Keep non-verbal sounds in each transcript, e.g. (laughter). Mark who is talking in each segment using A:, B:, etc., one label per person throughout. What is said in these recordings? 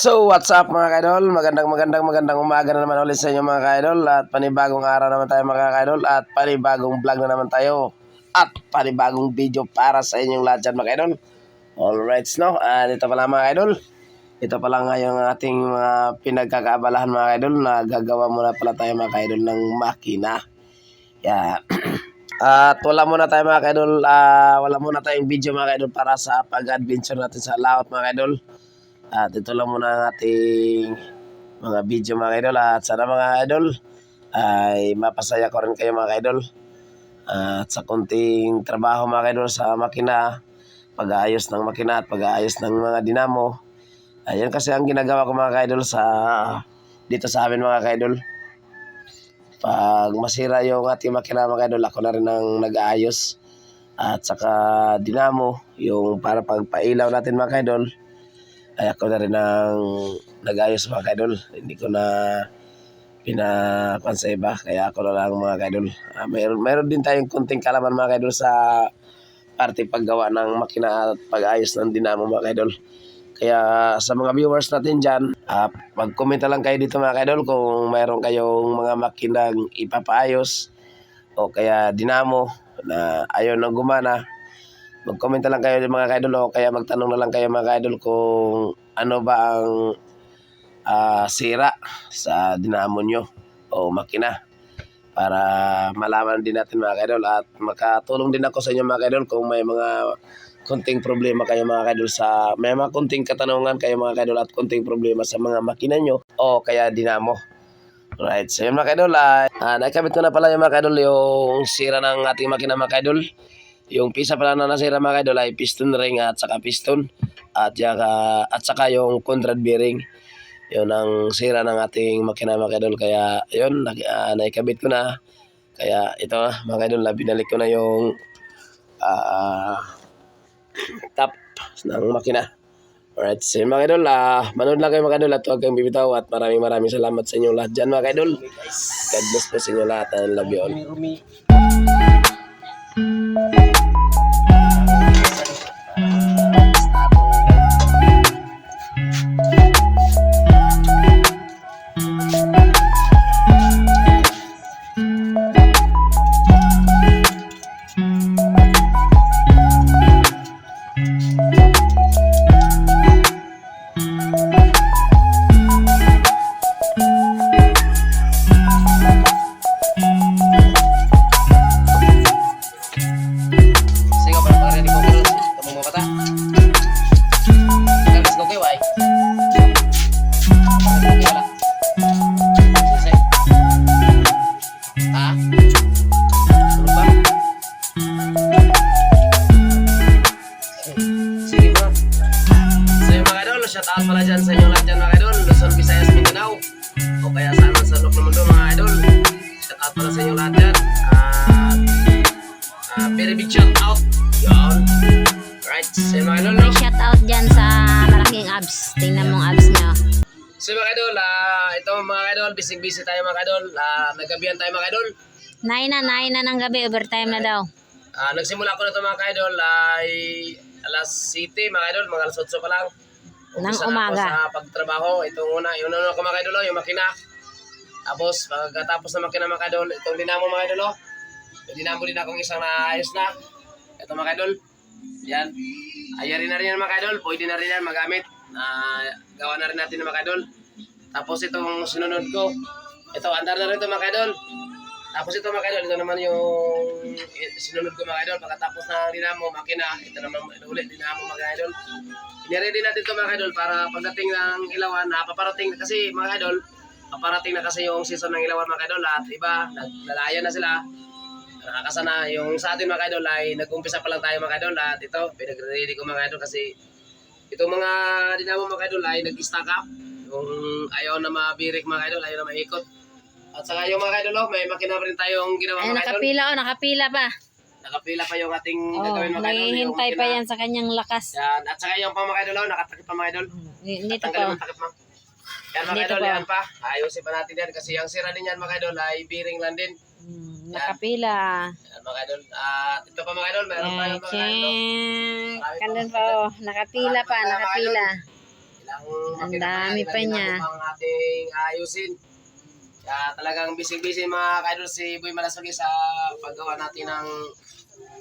A: So, what's up mga kaidol? Magandang magandang magandang umaga na naman ulit sa inyo mga kaidol at panibagong araw naman tayo mga kaidol at panibagong vlog na naman tayo at panibagong video para sa inyong lahat dyan mga kaidol. Alright, no? At ito pala mga kaidol. Ito pala nga yung ating mga pinagkakaabalahan mga kaidol na gagawa muna pala tayo mga kaidol ng makina. Yeah. (clears throat) At wala muna tayo mga kaidol, ah, wala muna tayong video mga kaidol para sa pag-adventure natin sa laot mga kaidol. At ito lang muna ang ating mga video mga kaidol. At sana mga idol ay mapasaya ko rin kayo mga kaidol. At sa kunting trabaho mga kaidol sa makina, pag-aayos ng makina at pag-aayos ng mga dinamo. Ayan kasi ang ginagawa ko mga kaidol sa dito sa amin mga kaidol. Pag masira yung ating makina mga kaidol, ako na rin ang nag-aayos. At saka dinamo, yung para pagpailaw natin mga kaidol, ay ako na rin ang nag-ayos mga kaidol. Hindi ko na pinakuan sa iba. Kaya ako na lang mga kaidol. Ah, mayroon, mayroon din tayong kunting kalaman mga kaidol sa parte paggawa ng makina at pag-ayos ng dinamo mga kaidol. Kaya sa mga viewers natin dyan, ah, mag-comment lang kayo dito mga kaidol kung mayroon kayong mga makinang ipapaayos o kaya dinamo na ayaw na gumana mag-comment na lang kayo mga kaidol o kaya magtanong na lang kayo mga kaidol kung ano ba ang ah, sira sa dinamo nyo o makina para malaman din natin mga kaidol at makatulong din ako sa inyo mga kaidol kung may mga konting problema kayo mga kaidol sa may mga konting katanungan kayo mga kaidol at konting problema sa mga makina nyo o kaya dinamo Right, so yun mga kaidol, ah, ah, nakabit ko na pala yung mga kaidol yung sira ng ating makina mga kaidol. Yung pisa pala na nasira mga kaidol ay piston ring at saka piston at saka, at saka yung contrad bearing. Yun ang sira ng ating makina mga kaidol. Kaya yun, nak- ah, naikabit ko na. Kaya ito na mga kaidol, na binalik ko na yung ah, top ng makina. Alright, so mga kaidol, ah, manood lang kayo mga kaidol at huwag kang bibitaw at maraming maraming salamat sa inyong lahat dyan mga kaidol. God bless po sa inyo lahat and love you all. Out pala dyan sa inyo lahat dyan mga idol. Luzon, Visayas, Mindanao. O kaya sa ano, sa loob ng mundo mga idol. Shout out pala sa inyo lahat dyan. At Ah, very big shout out. Yun. Right. So yung mga idol, no?
B: Shout out dyan sa malaking abs. Tingnan mong abs nyo.
A: So mga idol, ah, ito mga idol, busy-busy tayo mga idol. Ah, naggabihan tayo mga idol.
B: Nine na, nine na ng gabi. Overtime na daw.
A: Ah, nagsimula ko na ito mga idol ay alas 7 mga idol, mga alas 8 pa lang. Na
B: umaga.
A: ako sa pagtrabaho. Itong una, yung una ko mga yung makina. Tapos, pagkatapos ng makina mga idol, itong dinamo mga idol, oh. Yung dinamo din akong isang naayos na. Ito mga idol. Yan. Ayari na rin yan mga idol. Pwede na rin yan magamit. Ah, gawa na rin natin mga idol. Tapos itong sinunod ko. Ito, andar na rin ito mga idol. Tapos ito mga idol, ito naman yung sinunod ko mga idol. Pagkatapos ng dinamo, makina, ito naman ulit dinamo mga idol. Niready natin ito mga idol para pagdating ng ilawan, napaparating na kasi mga idol, paparating na kasi yung season ng ilawan mga idol at iba, naglalaya na sila. Nakakasa na yung sa atin mga idol ay nag-umpisa pa lang tayo mga idol at ito, pinag-ready ko mga idol kasi itong mga dinamo mga idol ay nag-stack up. Yung ayaw na mabirik mga idol, ayaw na maikot. At saka yung mga oh, may makina pa rin tayong ginawa
B: Ay,
A: mga
B: nakapila oh, nakapila pa.
A: Nakapila pa yung ating
B: Oh,
A: gagawin mga idol. yung
B: pa
A: makina.
B: yan sa kanyang lakas.
A: Yan. At saka yung pang mga idol, oh, nakatakip pa mga idol.
B: Ni- Nito
A: Tanggalin mo
B: pa.
A: ang takip mo. Yan mga
B: Dito
A: idol,
B: pa.
A: yan pa. Ayusin pa natin yan kasi ang sira din yan mga idol ay bearing lang din.
B: Hmm, nakapila.
A: Yan mga idol. At ito pa mga idol, meron pa yung mga idol.
B: Okay. Kandun pa oh. Nakapila pa, nakapila.
A: Walang
B: Ang
A: makita
B: dami pa niya.
A: ang Ang ating ayusin. Kaya talagang busy-busy mga kaidol si Boy Malasugi sa paggawa natin ng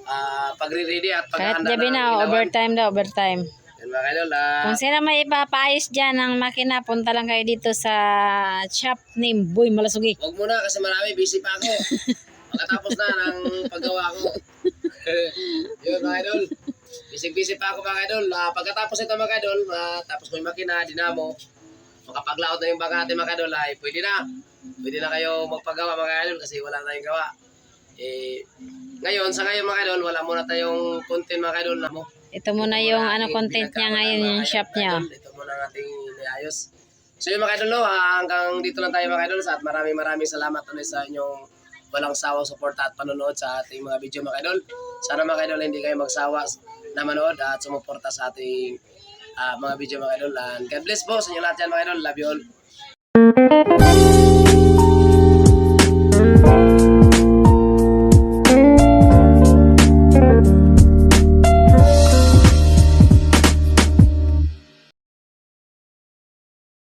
A: ah, pagre-ready at
B: Kahit
A: paghahanda
B: gabi
A: ng
B: na, overtime daw, overtime.
A: Yan mga kaidol. ah,
B: Kung sino may ipapaayos dyan ng makina, punta lang kayo dito sa shop name Boy Malasugi.
A: Huwag muna kasi marami, busy pa ako. (laughs) Pagkatapos na ng paggawa ko. (laughs) Yun mga idol. Busy-busy pa ako mga idol. Ah, pagkatapos ito mga idol, ah, tapos ko yung makina, dinamo, makapaglaot na yung baga natin mga idol, ay pwede na. Pwede na kayo magpagawa mga idol kasi wala tayong gawa. Eh, ngayon, sa ngayon mga idol, wala muna tayong content mga idol na mo.
B: Ito muna yung ano content niya ngayon, yung shop niya.
A: Ito muna ang ating inayos. So yung mga idol, no, ah, hanggang dito lang tayo mga idol at maraming maraming salamat ulit sa inyong walang sawang suporta at panonood sa ating mga video mga idol. Sana mga idol hindi kayo magsawa na manood at sumuporta sa ating ah, mga video mga idol. And God bless po sa inyo lahat yan mga idol. Love you all.